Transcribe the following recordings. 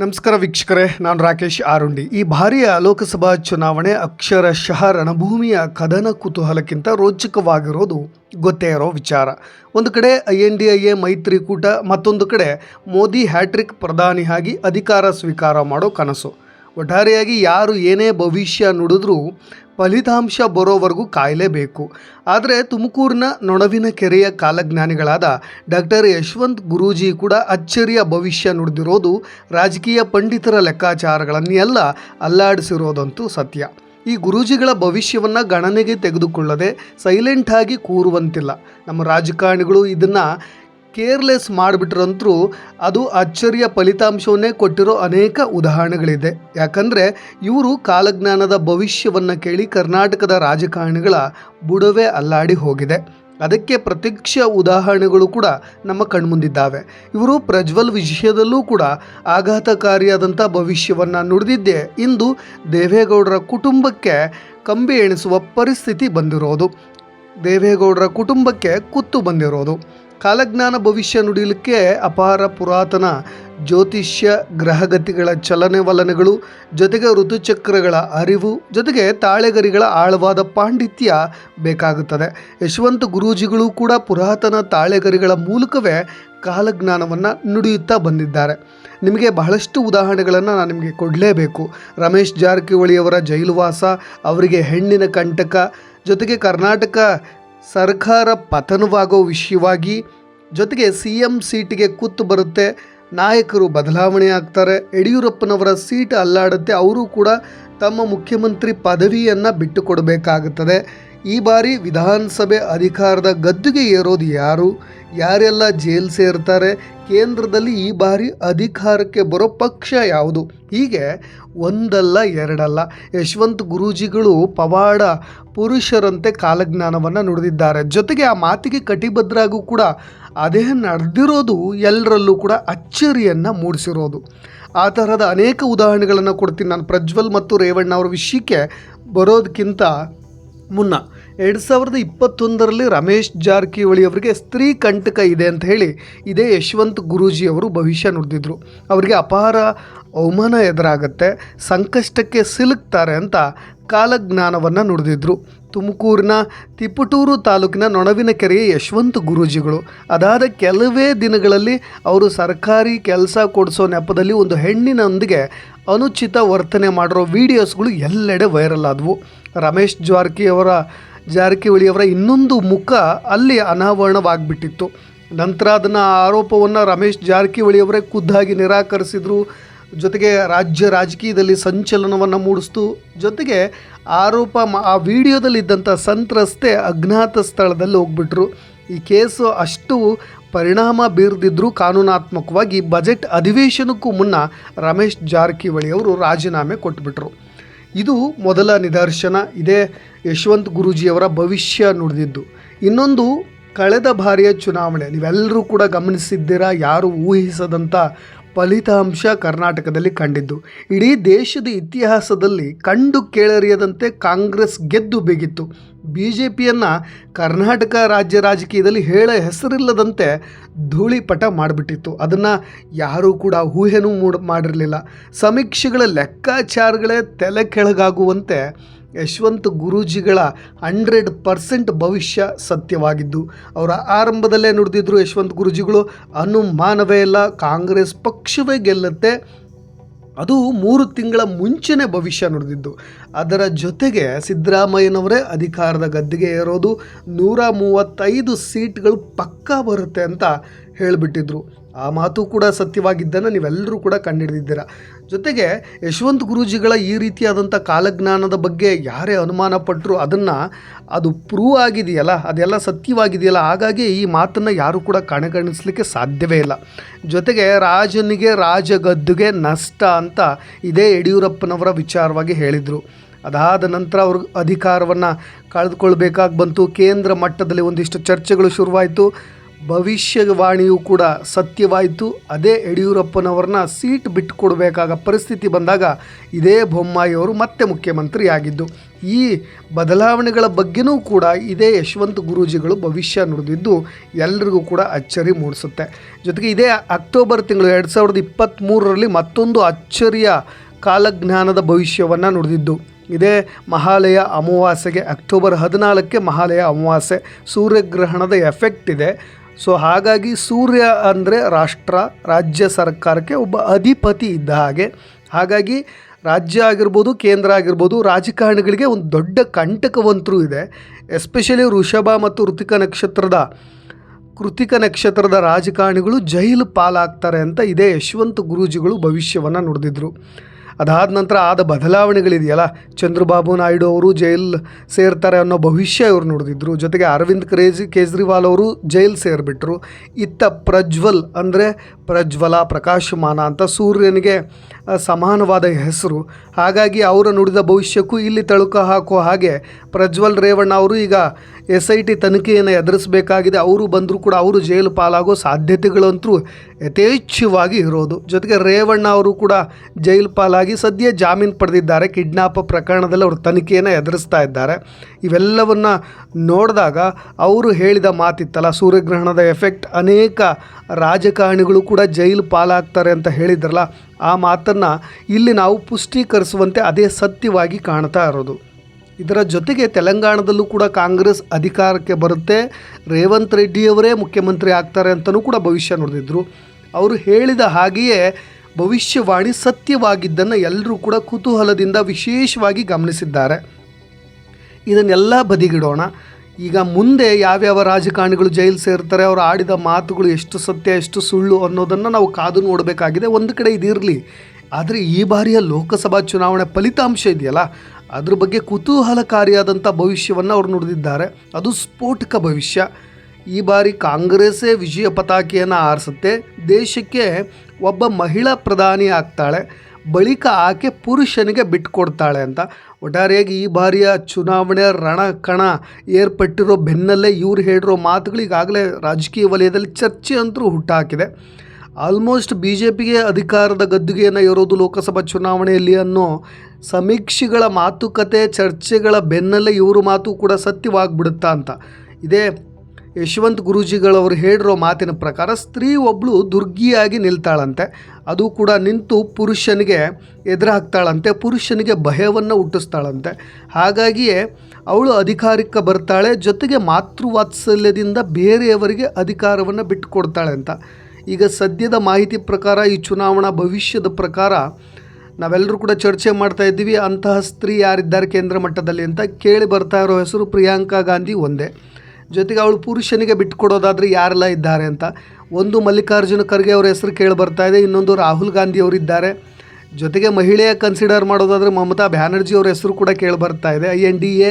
ನಮಸ್ಕಾರ ವೀಕ್ಷಕರೇ, ನಾನು ರಾಕೇಶ್ ಆರುಂಡಿ. ಈ ಬಾರಿಯ ಲೋಕಸಭಾ ಚುನಾವಣೆ ಅಕ್ಷರಶಃ ರಣಭೂಮಿಯ ಕದನ ಕುತೂಹಲಕ್ಕಿಂತ ರೋಚಕವಾಗಿರೋದು ಗೊತ್ತೇ ಇರೋ ವಿಚಾರ. ಒಂದು ಕಡೆ I N D I A ಮೈತ್ರಿಕೂಟ, ಮತ್ತೊಂದು ಕಡೆ ಮೋದಿ ಹ್ಯಾಟ್ರಿಕ್ ಪ್ರಧಾನಿಯಾಗಿ ಅಧಿಕಾರ ಸ್ವೀಕಾರ ಮಾಡೋ ಕನಸು. ಒಟ್ಟಾರೆಯಾಗಿ ಯಾರು ಏನೇ ಭವಿಷ್ಯ ನುಡಿದ್ರೂ ಫಲಿತಾಂಶ ಬರೋವರೆಗೂ ಕಾಯಲೇಬೇಕು. ಆದರೆ ತುಮಕೂರಿನ ನೊಣವಿನ ಕೆರೆಯ ಕಾಲಜ್ಞಾನಿಗಳಾದ ಡಾಕ್ಟರ್ ಯಶವಂತ್ ಗುರೂಜಿ ಕೂಡ ಅಚ್ಚರಿಯ ಭವಿಷ್ಯ ನುಡಿದಿರೋದು ರಾಜಕೀಯ ಪಂಡಿತರ ಲೆಕ್ಕಾಚಾರಗಳನ್ನೆಲ್ಲ ಅಲ್ಲಾಡಿಸಿರೋದಂತೂ ಸತ್ಯ. ಈ ಗುರೂಜಿಗಳ ಭವಿಷ್ಯವನ್ನು ಗಣನೆಗೆ ತೆಗೆದುಕೊಳ್ಳದೆ ಸೈಲೆಂಟಾಗಿ ಕೂರುವಂತಿಲ್ಲ. ನಮ್ಮ ರಾಜಕಾರಣಿಗಳು ಇದನ್ನು ಕೇರ್ಲೆಸ್ ಮಾಡಿಬಿಟ್ರಂತರೂ ಅದು ಅಚ್ಚರಿಯ ಫಲಿತಾಂಶವನ್ನೇ ಕೊಟ್ಟಿರೋ ಅನೇಕ ಉದಾಹರಣೆಗಳಿದೆ. ಯಾಕಂದರೆ ಇವರು ಕಾಲಜ್ಞಾನದ ಭವಿಷ್ಯವನ್ನು ಕೇಳಿ ಕರ್ನಾಟಕದ ರಾಜಕಾರಣಿಗಳ ಬುಡವೇ ಅಲ್ಲಾಡಿ ಹೋಗಿದೆ. ಅದಕ್ಕೆ ಪ್ರತ್ಯಕ್ಷ ಉದಾಹರಣೆಗಳು ಕೂಡ ನಮ್ಮ ಕಣ್ಮುಂದಿದ್ದಾವೆ. ಇವರು ಪ್ರಜ್ವಲ್ ವಿಷಯದಲ್ಲೂ ಕೂಡ ಆಘಾತಕಾರಿಯಾದಂಥ ಭವಿಷ್ಯವನ್ನು ನುಡಿದಿದ್ದೆ ಇಂದು ದೇವೇಗೌಡರ ಕುಟುಂಬಕ್ಕೆ ಕಂಬಿ ಎಣಿಸುವ ಪರಿಸ್ಥಿತಿ ಬಂದಿರೋದು. ದೇವೇಗೌಡರ ಕುಟುಂಬಕ್ಕೆ ಕುತ್ತು ಬಂದಿರೋದು. ಕಾಲಜ್ಞಾನ ಭವಿಷ್ಯ ನುಡಿಲಿಕ್ಕೆ ಅಪಾರ ಪುರಾತನ ಜ್ಯೋತಿಷ್ಯ ಗ್ರಹಗತಿಗಳ ಚಲನೆವಲನೆಗಳು ಜೊತೆಗೆ ಋತುಚಕ್ರಗಳ ಅರಿವು, ಜೊತೆಗೆ ತಾಳೆಗರಿಗಳ ಆಳವಾದ ಪಾಂಡಿತ್ಯ ಬೇಕಾಗುತ್ತದೆ. ಯಶವಂತ ಗುರೂಜಿಗಳು ಕೂಡ ಪುರಾತನ ತಾಳೆಗರಿಗಳ ಮೂಲಕವೇ ಕಾಲಜ್ಞಾನವನ್ನು ನುಡಿಯುತ್ತಾ ಬಂದಿದ್ದಾರೆ. ನಿಮಗೆ ಬಹಳಷ್ಟು ಉದಾಹರಣೆಗಳನ್ನು ನಾನು ನಿಮಗೆ ಕೊಡಲೇಬೇಕು. ರಮೇಶ್ ಜಾರಕಿಹೊಳಿಯವರ ಜೈಲುವಾಸ, ಅವರಿಗೆ ಹೆಣ್ಣಿನ ಕಂಟಕ, ಜೊತೆಗೆ ಕರ್ನಾಟಕ ಸರ್ಕಾರ ಪತನವಾಗೋ ವಿಷಯವಾಗಿ ಜೊತೆಗೆ ಸಿ ಎಂ ಸೀಟಿಗೆ ಕುತ್ತು ಬರುತ್ತೆ, ನಾಯಕರು ಬದಲಾವಣೆ ಆಗ್ತಾರೆ, ಯಡಿಯೂರಪ್ಪನವರ ಸೀಟ್ ಅಲ್ಲಾಡುತ್ತೆ ಅವರು ಕೂಡ ತಮ್ಮ ಮುಖ್ಯಮಂತ್ರಿ ಪದವಿಯನ್ನು ಬಿಟ್ಟುಕೊಡಬೇಕಾಗುತ್ತದೆ. ಈ ಬಾರಿ ವಿಧಾನಸಭೆ ಅಧಿಕಾರದ ಗದ್ದುಗೆ ಏರೋದು ಯಾರು? ಯಾರೆಲ್ಲ ಜೈಲ್ ಸೇರ್ತಾರೆ? ಕೇಂದ್ರದಲ್ಲಿ ಈ ಬಾರಿ ಅಧಿಕಾರಕ್ಕೆ ಬರೋ ಪಕ್ಷ ಯಾವುದು? ಹೀಗೆ ಒಂದಲ್ಲ ಎರಡಲ್ಲ. ಯಶವಂತ್ ಗುರೂಜಿಗಳು ಪವಾಡ ಪುರುಷರಂತೆ ಕಾಲಜ್ಞಾನವನ್ನು ನುಡಿದಿದ್ದಾರೆ. ಜೊತೆಗೆ ಆ ಮಾತಿಗೆ ಕಟಿಬದ್ರಾಗೂ ಕೂಡ ಅದೇ ನಡೆದಿರೋದು ಎಲ್ಲರಲ್ಲೂ ಕೂಡ ಅಚ್ಚರಿಯನ್ನು ಮೂಡಿಸಿರೋದು. ಆ ಥರದ ಅನೇಕ ಉದಾಹರಣೆಗಳನ್ನು ಕೊಡ್ತೀನಿ ನಾನು ಪ್ರಜ್ವಲ್ ಮತ್ತು ರೇವಣ್ಣ ಅವರ ವಿಷಯಕ್ಕೆ ಬರೋದಕ್ಕಿಂತ ಮುನ್ನ. ಎರಡು ಸಾವಿರದ ಇಪ್ಪತ್ತೊಂದರಲ್ಲಿ ರಮೇಶ್ ಜಾರಕಿಹೊಳಿ ಅವರಿಗೆ ಸ್ತ್ರೀ ಕಂಟಕ ಇದೆ ಅಂತ ಹೇಳಿ ಇದೇ ಯಶವಂತ್ ಗುರೂಜಿ ಅವರು ಭವಿಷ್ಯ ನುಡಿದಿದ್ರು. ಅವರಿಗೆ ಅಪಾರ ಅವಮಾನ ಎದುರಾಗತ್ತೆ, ಸಂಕಷ್ಟಕ್ಕೆ ಸಿಲುಕ್ತಾರೆ ಅಂತ ಕಾಲಜ್ಞಾನವನ್ನು ನುಡಿದಿದ್ರು. ತುಮಕೂರಿನ ತಿಪಟೂರು ತಾಲೂಕಿನ ನೊಣವಿನ ಕೆರೆಯ ಯಶವಂತ ಗುರೂಜಿಗಳು. ಅದಾದ ಕೆಲವೇ ದಿನಗಳಲ್ಲಿ ಅವರು ಸರ್ಕಾರಿ ಕೆಲಸ ಕೊಡಿಸೋ ನೆಪದಲ್ಲಿ ಒಂದು ಹೆಣ್ಣಿನೊಂದಿಗೆ ಅನುಚಿತ ವರ್ತನೆ ಮಾಡಿರೋ ವಿಡಿಯೋಸ್ಗಳು ಎಲ್ಲೆಡೆ ವೈರಲ್ ಆದವು. ರಮೇಶ್ ಜಾರಕಿಯವರ ಜಾರಕಿಹೊಳಿಯವರ ಇನ್ನೊಂದು ಮುಖ ಅಲ್ಲಿ ಅನಾವರಣವಾಗಿಬಿಟ್ಟಿತ್ತು. ನಂತರ ಅದನ್ನು ಆರೋಪವನ್ನು ರಮೇಶ್ ಜಾರಕಿಹೊಳಿಯವರೇ ಖುದ್ದಾಗಿ ನಿರಾಕರಿಸಿದರು. ಜೊತೆಗೆ ರಾಜ್ಯ ರಾಜಕೀಯದಲ್ಲಿ ಸಂಚಲನವನ್ನು ಮೂಡಿಸ್ತು. ಜೊತೆಗೆ ಆರೋಪ ಆ ವಿಡಿಯೋದಲ್ಲಿದ್ದಂಥ ಸಂತ್ರಸ್ತೆ ಅಜ್ಞಾತ ಸ್ಥಳದಲ್ಲಿ ಹೋಗ್ಬಿಟ್ರು. ಈ ಕೇಸು ಅಷ್ಟು ಪರಿಣಾಮ ಬೀರದಿದ್ದರೂ ಕಾನೂನಾತ್ಮಕವಾಗಿ ಬಜೆಟ್ ಅಧಿವೇಶನಕ್ಕೂ ಮುನ್ನ ರಮೇಶ್ ಜಾರಕಿಹೊಳಿ ಅವರು ರಾಜೀನಾಮೆ ಕೊಟ್ಬಿಟ್ರು. ಇದು ಮೊದಲ ನಿದರ್ಶನ. ಇದೇ ಯಶವಂತ್ ಗುರೂಜಿಯವರ ಭವಿಷ್ಯ ನುಡಿದಿದ್ದು. ಇನ್ನೊಂದು ಕಳೆದ ಬಾರಿಯ ಚುನಾವಣೆ. ನೀವೆಲ್ಲರೂ ಕೂಡ ಗಮನಿಸಿದ್ದೀರಾ, ಯಾರು ಊಹಿಸದಂಥ ಫಲಿತಾಂಶ ಕರ್ನಾಟಕದಲ್ಲಿ ಕಂಡಿದ್ದು. ಇಡೀ ದೇಶದ ಇತಿಹಾಸದಲ್ಲಿ ಕಂಡು ಕೇಳರಿಯದಂತೆ ಕಾಂಗ್ರೆಸ್ ಗೆದ್ದು ಬೇಗಿತ್ತು. ಬಿ ಜೆ ಪಿಯನ್ನು ಕರ್ನಾಟಕ ರಾಜ್ಯ ರಾಜಕೀಯದಲ್ಲಿ ಹೇಳ ಹೆಸರಿಲ್ಲದಂತೆ ಧೂಳಿಪಟ ಮಾಡಿಬಿಟ್ಟಿತ್ತು. ಅದನ್ನು ಯಾರೂ ಕೂಡ ಊಹೆನೂ ಮೂಡ್ ಮಾಡಿರಲಿಲ್ಲ. ಸಮೀಕ್ಷೆಗಳ ಲೆಕ್ಕಾಚಾರಗಳೇ ತಲೆ ಕೆಳಗಾಗುವಂತೆ ಯಶವಂತ್ ಗುರೂಜಿಗಳ ಹಂಡ್ರೆಡ್ ಪರ್ಸೆಂಟ್ ಭವಿಷ್ಯ ಸತ್ಯವಾಗಿದ್ದು, ಅವರ ಆರಂಭದಲ್ಲೇ ನುಡಿದಿದ್ದರು ಯಶವಂತ್ ಗುರೂಜಿಗಳು, ಅನುಮಾನವೇ ಇಲ್ಲ, ಕಾಂಗ್ರೆಸ್ ಪಕ್ಷವೇ ಗೆಲ್ಲುತ್ತೆ. ಅದು ಮೂರು ತಿಂಗಳ ಮುಂಚೆನೇ ಭವಿಷ್ಯ ನುಡಿದಿದ್ದು. ಅದರ ಜೊತೆಗೆ ಸಿದ್ದರಾಮಯ್ಯನವರೇ ಅಧಿಕಾರದ ಗದ್ದಿಗೆ ಏರೋದು, ನೂರ ಮೂವತ್ತೈದು ಸೀಟ್ಗಳು ಪಕ್ಕಾ ಬರುತ್ತೆ ಅಂತ ಹೇಳಿಬಿಟ್ಟಿದ್ರು. ಆ ಮಾತು ಕೂಡ ಸತ್ಯವಾಗಿದ್ದನ್ನು ನೀವೆಲ್ಲರೂ ಕೂಡ ಕಂಡುಹಿಡಿದಿದ್ದೀರ ಜೊತೆಗೆ ಯಶವಂತ್ ಗುರೂಜಿಗಳ ಈ ರೀತಿಯಾದಂಥ ಕಾಲಜ್ಞಾನದ ಬಗ್ಗೆ ಯಾರೇ ಅನುಮಾನ ಪಟ್ಟರು ಅದನ್ನು ಅದು ಪ್ರೂವ್ ಆಗಿದೆಯಲ್ಲ, ಅದೆಲ್ಲ ಸತ್ಯವಾಗಿದೆಯಲ್ಲ, ಹಾಗಾಗಿ ಈ ಮಾತನ್ನು ಯಾರೂ ಕೂಡ ಕಣಗಣಿಸಲಿಕ್ಕೆ ಸಾಧ್ಯವೇ ಇಲ್ಲ. ಜೊತೆಗೆ ರಾಜನಿಗೆ ರಾಜಗದ್ದುಗೆ ನಷ್ಟ ಅಂತ ಇದೇ ಯಡಿಯೂರಪ್ಪನವರ ವಿಚಾರವಾಗಿ ಹೇಳಿದರು. ಅದಾದ ನಂತರ ಅವರು ಅಧಿಕಾರವನ್ನು ಕಳೆದುಕೊಳ್ಬೇಕಾಗಿ ಬಂತು. ಕೇಂದ್ರ ಮಟ್ಟದಲ್ಲಿ ಒಂದಿಷ್ಟು ಚರ್ಚೆಗಳು ಶುರುವಾಯಿತು. ಭವಿಷ್ಯವಾಣಿಯೂ ಕೂಡ ಸತ್ಯವಾಯಿತು. ಅದೇ ಯಡಿಯೂರಪ್ಪನವ್ರನ್ನ ಸೀಟ್ ಬಿಟ್ಟುಕೊಡ್ಬೇಕಾಗ ಪರಿಸ್ಥಿತಿ ಬಂದಾಗ ಇದೇ ಬೊಮ್ಮಾಯಿಯವರು ಮತ್ತೆ ಮುಖ್ಯಮಂತ್ರಿ ಆಗಿದ್ದು ಈ ಬದಲಾವಣೆಗಳ ಬಗ್ಗೆನೂ ಕೂಡ ಇದೇ ಯಶವಂತ ಗುರೂಜಿಗಳು ಭವಿಷ್ಯ ನುಡಿದಿದ್ದು ಎಲ್ರಿಗೂ ಕೂಡ ಅಚ್ಚರಿ ಮೂಡಿಸುತ್ತೆ. ಜೊತೆಗೆ ಇದೇ ಅಕ್ಟೋಬರ್ ತಿಂಗಳು ಎರಡು ಸಾವಿರದ ಇಪ್ಪತ್ತ್ಮೂರರಲ್ಲಿ ಮತ್ತೊಂದು ಅಚ್ಚರಿಯ ಕಾಲಜ್ಞಾನದ ಭವಿಷ್ಯವನ್ನು ನುಡಿದಿದ್ದು. ಇದೇ ಮಹಾಲಯ ಅಮಾವಾಸ್ಯೆಗೆ ಅಕ್ಟೋಬರ್ ಹದಿನಾಲ್ಕಕ್ಕೆ ಮಹಾಲಯ ಅಮಾವಾಸ್ಯೆ ಸೂರ್ಯಗ್ರಹಣದ ಎಫೆಕ್ಟ್ ಇದೆ. ಸೊ ಹಾಗಾಗಿ ಸೂರ್ಯ ಅಂದರೆ ರಾಷ್ಟ್ರ, ರಾಜ್ಯ ಸರ್ಕಾರಕ್ಕೆ ಒಬ್ಬ ಅಧಿಪತಿ ಇದ್ದ ಹಾಗೆ. ಹಾಗಾಗಿ ರಾಜ್ಯ ಆಗಿರ್ಬೋದು, ಕೇಂದ್ರ ಆಗಿರ್ಬೋದು, ರಾಜಕಾರಣಿಗಳಿಗೆ ಒಂದು ದೊಡ್ಡ ಕಂಟಕವಂತರೂ ಇದೆ. ಎಸ್ಪೆಷಲಿ ವೃಷಭ ಮತ್ತು ಋತಿಕ ನಕ್ಷತ್ರದ, ಕೃತಿಕ ನಕ್ಷತ್ರದ ರಾಜಕಾರಣಿಗಳು ಜೈಲು ಪಾಲಾಗ್ತಾರೆ ಅಂತ ಇದೇ ಯಶವಂತ ಗುರೂಜಿಗಳು ಭವಿಷ್ಯವನ್ನು ನುಡಿದಿದ್ರು. ಅದಾದ ನಂತರ ಆದ ಬದಲಾವಣೆಗಳಿದೆಯಲ್ಲ? ಚಂದ್ರಬಾಬು ನಾಯ್ಡು ಅವರು ಜೈಲ್ ಸೇರ್ತಾರೆ ಅನ್ನೋ ಭವಿಷ್ಯ ಇವರು ನೋಡಿದ್ರು ಜೊತೆಗೆ ಅರವಿಂದ್ ಕ್ರೇಜಿ, ಕೇಜ್ರಿವಾಲ್ ಅವರು ಜೈಲ್ ಸೇರಿಬಿಟ್ರು. ಇತ್ತ ಪ್ರಜ್ವಲ್ ಅಂದರೆ ಪ್ರಜ್ವಲ ಪ್ರಕಾಶಮಾನ ಅಂತ ಸೂರ್ಯನಿಗೆ ಸಮಾನವಾದ ಹೆಸರು. ಹಾಗಾಗಿ ಅವರ ನುಡಿದ ಭವಿಷ್ಯಕ್ಕೂ ಇಲ್ಲಿ ತಳುಕ ಹಾಕುವ ಹಾಗೆ ಪ್ರಜ್ವಲ್ ರೇವಣ್ಣ ಅವರು ಈಗ ಎಸ್ ಐ ಟಿ ತನಿಖೆಯನ್ನು ಎದುರಿಸಬೇಕಾಗಿದೆ. ಅವರು ಬಂದರೂ ಕೂಡ ಅವರು ಜೈಲು ಪಾಲಾಗೋ ಸಾಧ್ಯತೆಗಳಂತೂ ಯಥೇಚ್ಛವಾಗಿ ಇರೋದು. ಜೊತೆಗೆ ರೇವಣ್ಣ ಅವರು ಕೂಡ ಜೈಲು ಪಾಲಾಗಿ ಸದ್ಯ ಜಾಮೀನು ಪಡೆದಿದ್ದಾರೆ. ಕಿಡ್ನಾಪ್ ಪ್ರಕರಣದಲ್ಲಿ ಅವರು ತನಿಖೆಯನ್ನು ಎದುರಿಸ್ತಾ ಇದ್ದಾರೆ. ಇವೆಲ್ಲವನ್ನು ನೋಡಿದಾಗ ಅವರು ಹೇಳಿದ ಮಾತಿತ್ತಲ್ಲ, ಸೂರ್ಯಗ್ರಹಣದ ಎಫೆಕ್ಟ್ ಅನೇಕ ರಾಜಕಾರಣಿಗಳು ಕೂಡ ಜೈಲು ಪಾಲಾಗ್ತಾರೆ ಅಂತ ಹೇಳಿದ್ರಲ್ಲ. ಆ ಮಾತನ್ನು ಇಲ್ಲಿ ನಾವು ಪುಷ್ಟೀಕರಿಸುವಂತೆ ಅದೇ ಸತ್ಯವಾಗಿ ಕಾಣ್ತಾ ಇರೋದು. ಇದರ ಜೊತೆಗೆ ತೆಲಂಗಾಣದಲ್ಲೂ ಕೂಡ ಕಾಂಗ್ರೆಸ್ ಅಧಿಕಾರಕ್ಕೆ ಬರುತ್ತೆ. ರೇವಂತ್ ರೆಡ್ಡಿಯವರೇ ಮುಖ್ಯಮಂತ್ರಿ ಆಗ್ತಾರೆ ಅಂತಲೂ ಕೂಡ ಭವಿಷ್ಯ ನೋಡಿದ್ರು ಅವರು ಹೇಳಿದ ಹಾಗೆಯೇ ಭವಿಷ್ಯವಾಣಿ ಸತ್ಯವಾಗಿದ್ದನ್ನು ಎಲ್ಲರೂ ಕೂಡ ಕುತೂಹಲದಿಂದ ವಿಶೇಷವಾಗಿ ಗಮನಿಸಿದ್ದಾರೆ. ಇದನ್ನೆಲ್ಲ ಬದಿಗಿಡೋಣ. ಈಗ ಮುಂದೆ ಯಾವ್ಯಾವ ರಾಜಕಾರಣಿಗಳು ಜೈಲು ಸೇರ್ತಾರೆ, ಅವರು ಆಡಿದ ಮಾತುಗಳು ಎಷ್ಟು ಸತ್ಯ, ಎಷ್ಟು ಸುಳ್ಳು ಅನ್ನೋದನ್ನು ನಾವು ಕಾದು ನೋಡಬೇಕಾಗಿದೆ, ಒಂದು ಕಡೆ ಇದಿರಲಿ. ಆದರೆ ಈ ಬಾರಿಯ ಲೋಕಸಭಾ ಚುನಾವಣೆ ಫಲಿತಾಂಶ ಇದೆಯಲ್ಲ, ಅದ್ರ ಬಗ್ಗೆ ಕುತೂಹಲಕಾರಿಯಾದಂಥ ಭವಿಷ್ಯವನ್ನು ಅವರು ನುಡಿದಿದ್ದಾರೆ. ಅದು ಸ್ಫೋಟಕ ಭವಿಷ್ಯ. ಈ ಬಾರಿ ಕಾಂಗ್ರೆಸ್ಸೇ ವಿಜಯ ಪತಾಕೆಯನ್ನು ಆರಿಸುತ್ತೆ. ದೇಶಕ್ಕೆ ಒಬ್ಬ ಮಹಿಳಾ ಪ್ರಧಾನಿ ಆಗ್ತಾಳೆ. ಬಳಿಕ ಆಕೆ ಪುರುಷನಿಗೆ ಬಿಟ್ಕೊಡ್ತಾಳೆ ಅಂತ. ಒಟ್ಟಾರೆಯಾಗಿ ಈ ಬಾರಿಯ ಚುನಾವಣೆ ರಣಕಣ ಏರ್ಪಟ್ಟಿರೋ ಬೆನ್ನಲ್ಲೇ ಇವ್ರು ಹೇಳಿರೋ ಮಾತುಗಳಿಗಾಗಲೇ ರಾಜಕೀಯ ವಲಯದಲ್ಲಿ ಚರ್ಚೆ ಅಂತೂ ಹುಟ್ಟಾಕಿದೆ. ಆಲ್ಮೋಸ್ಟ್ ಬಿ ಜೆ ಪಿಗೆ ಅಧಿಕಾರದ ಗದ್ದುಗೆಯನ್ನು ಇರೋದು ಲೋಕಸಭಾ ಚುನಾವಣೆಯಲ್ಲಿ ಅನ್ನೋ ಸಮೀಕ್ಷೆಗಳ ಮಾತುಕತೆ, ಚರ್ಚೆಗಳ ಬೆನ್ನಲ್ಲೇ ಇವರು ಮಾತು ಕೂಡ ಸತ್ಯವಾಗಿಬಿಡುತ್ತಾ ಅಂತ. ಇದೇ ಯಶವಂತ್ ಗುರೂಜಿಗಳವರು ಹೇಳಿರೋ ಮಾತಿನ ಪ್ರಕಾರ ಸ್ತ್ರೀ ಒಬ್ಬಳು ದುರ್ಗಿಯಾಗಿ ನಿಲ್ತಾಳಂತೆ. ಅದು ಕೂಡ ನಿಂತು ಪುರುಷನಿಗೆ ಎದುರಾಗ್ತಾಳಂತೆ ಪುರುಷನಿಗೆ ಭಯವನ್ನು ಹುಟ್ಟಿಸ್ತಾಳಂತೆ. ಹಾಗಾಗಿಯೇ ಅವಳು ಅಧಿಕಾರಕ್ಕೆ ಬರ್ತಾಳೆ, ಜೊತೆಗೆ ಮಾತೃವಾತ್ಸಲ್ಯದಿಂದ ಬೇರೆಯವರಿಗೆ ಅಧಿಕಾರವನ್ನು ಬಿಟ್ಟುಕೊಡ್ತಾಳೆ ಅಂತ ಈಗ ಸದ್ಯದ ಮಾಹಿತಿ ಪ್ರಕಾರ, ಈ ಚುನಾವಣಾ ಭವಿಷ್ಯದ ಪ್ರಕಾರ ನಾವೆಲ್ಲರೂ ಕೂಡ ಚರ್ಚೆ ಮಾಡ್ತಾ ಇದ್ದೀವಿ. ಅಂತಹ ಸ್ತ್ರೀ ಯಾರಿದ್ದಾರೆ ಕೇಂದ್ರ ಮಟ್ಟದಲ್ಲಿ ಅಂತ ಕೇಳಿ ಬರ್ತಾ ಇರೋ ಹೆಸರು ಪ್ರಿಯಾಂಕಾ ಗಾಂಧಿ ಒಂದೇ. ಜೊತೆಗೆ ಅವಳು ಪುರುಷನಿಗೆ ಬಿಟ್ಟುಕೊಡೋದಾದರೆ ಯಾರೆಲ್ಲ ಇದ್ದಾರೆ ಅಂತ. ಒಂದು ಮಲ್ಲಿಕಾರ್ಜುನ ಖರ್ಗೆ ಅವರ ಹೆಸರು ಕೇಳಿ ಬರ್ತಾ ಇದೆ, ಇನ್ನೊಂದು ರಾಹುಲ್ ಗಾಂಧಿ ಅವರಿದ್ದಾರೆ ಜೊತೆಗೆ ಮಹಿಳೆಯ ಕನ್ಸಿಡರ್ ಮಾಡೋದಾದರೆ ಮಮತಾ ಬ್ಯಾನರ್ಜಿ ಅವರ ಹೆಸರು ಕೂಡ ಕೇಳಿ ಬರ್ತಾ ಇದೆ, I N D A,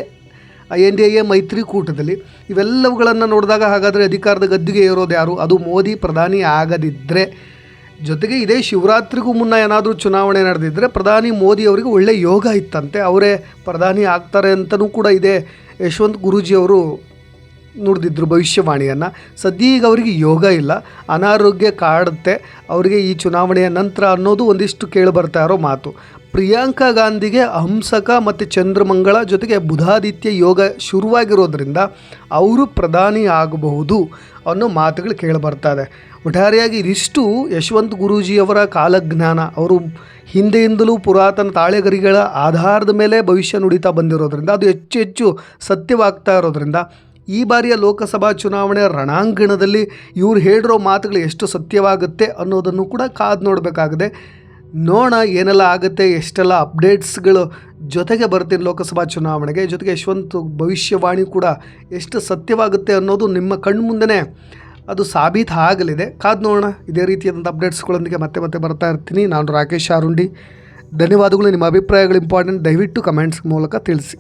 I N D A ಮೈತ್ರಿಕೂಟದಲ್ಲಿ. ಇವೆಲ್ಲವುಗಳನ್ನು ನೋಡಿದಾಗ ಹಾಗಾದರೆ ಅಧಿಕಾರದ ಗದ್ದುಗೆ ಏರೋದು ಯಾರು? ಅದು ಮೋದಿ ಪ್ರಧಾನಿ ಆಗದಿದ್ದರೆ ಜೊತೆಗೆ ಇದೇ ಶಿವರಾತ್ರಿಗೂ ಮುನ್ನ ಏನಾದರೂ ಚುನಾವಣೆ ನಡೆದಿದ್ದರೆ ಪ್ರಧಾನಿ ಮೋದಿ ಅವರಿಗೆ ಒಳ್ಳೆಯ ಯೋಗ ಇತ್ತಂತೆ. ಅವರೇ ಪ್ರಧಾನಿ ಆಗ್ತಾರೆ ಅಂತಲೂ ಕೂಡ ಇದೇ. ಯಶವಂತ್ ಗುರೂಜಿಯವರು ನುಡಿದಿದ್ರು ಭವಿಷ್ಯವಾಣಿಯನ್ನು. ಸದ್ಯ ಈಗ ಅವರಿಗೆ ಯೋಗ ಇಲ್ಲ, ಅನಾರೋಗ್ಯ ಕಾಡುತ್ತೆ, ಅವರಿಗೆ ಈ ಚುನಾವಣೆಯ ನಂತರ ಅನ್ನೋದು ಒಂದಿಷ್ಟು ಕೇಳಿ ಬರ್ತಾ ಇರೋ ಮಾತು. ಪ್ರಿಯಾಂಕಾ ಗಾಂಧಿಗೆ ಹಂಸಕ ಮತ್ತು ಚಂದ್ರಮಂಗಳ ಜೊತೆಗೆ ಬುಧಾದಿತ್ಯ ಯೋಗ ಶುರುವಾಗಿರೋದ್ರಿಂದ ಅವರು ಪ್ರಧಾನಿ ಆಗಬಹುದು ಅನ್ನೋ ಮಾತುಗಳು ಕೇಳಿ ಬರ್ತಾ ಇದೆ. ಒಟ್ಟಾರೆಯಾಗಿ ಇದಿಷ್ಟು ಯಶವಂತ್ ಗುರೂಜಿಯವರ ಕಾಲಜ್ಞಾನ, ಅವರು ಹಿಂದೆಯಿಂದಲೂ ಪುರಾತನ ತಾಳೆಗರಿಗಳ ಆಧಾರದ ಮೇಲೆ ಭವಿಷ್ಯ ನುಡಿತಾ ಬಂದಿರೋದ್ರಿಂದ ಅದು ಹೆಚ್ಚು ಹೆಚ್ಚು ಸತ್ಯವಾಗ್ತಾ ಇರೋದ್ರಿಂದ ಈ ಬಾರಿಯ ಲೋಕಸಭಾ ಚುನಾವಣೆ ರಣಾಂಗಣದಲ್ಲಿ ಇವ್ರು ಹೇಳಿರೋ ಮಾತುಗಳು ಎಷ್ಟು ಸತ್ಯವಾಗುತ್ತೆ ಅನ್ನೋದನ್ನು ಕೂಡ ಕಾದು ನೋಡಬೇಕಾಗಿದೆ. ನೋಡೋಣ ಏನೆಲ್ಲ ಆಗುತ್ತೆ, ಎಷ್ಟೆಲ್ಲ ಅಪ್ಡೇಟ್ಸ್ಗಳು ಜೊತೆಗೆ ಬರ್ತೀನಿ ಲೋಕಸಭಾ ಚುನಾವಣೆಗೆ, ಜೊತೆಗೆ ಯಶವಂತ್ ಭವಿಷ್ಯವಾಣಿ ಕೂಡ ಎಷ್ಟು ಸತ್ಯವಾಗುತ್ತೆ ಅನ್ನೋದು ನಿಮ್ಮ ಕಣ್ಮುಂದೆನೇ ಅದು ಸಾಬೀತು ಆಗಲಿದೆ. ಕಾದು ನೋಡೋಣ, ಇದೇ ರೀತಿಯಾದಂಥ ಅಪ್ಡೇಟ್ಸ್ಗಳೊಂದಿಗೆ ಮತ್ತೆ ಮತ್ತೆ ಬರ್ತಾ ಇರ್ತೀನಿ. ನಾನು ರಾಕೇಶ್ ಆರುಂಡಿ. ಧನ್ಯವಾದಗಳು, ನಿಮ್ಮ ಅಭಿಪ್ರಾಯಗಳು ಇಂಪಾರ್ಟೆಂಟ್ ದಯವಿಟ್ಟು ಕಮೆಂಟ್ಸ್ ಮೂಲಕ ತಿಳಿಸಿ.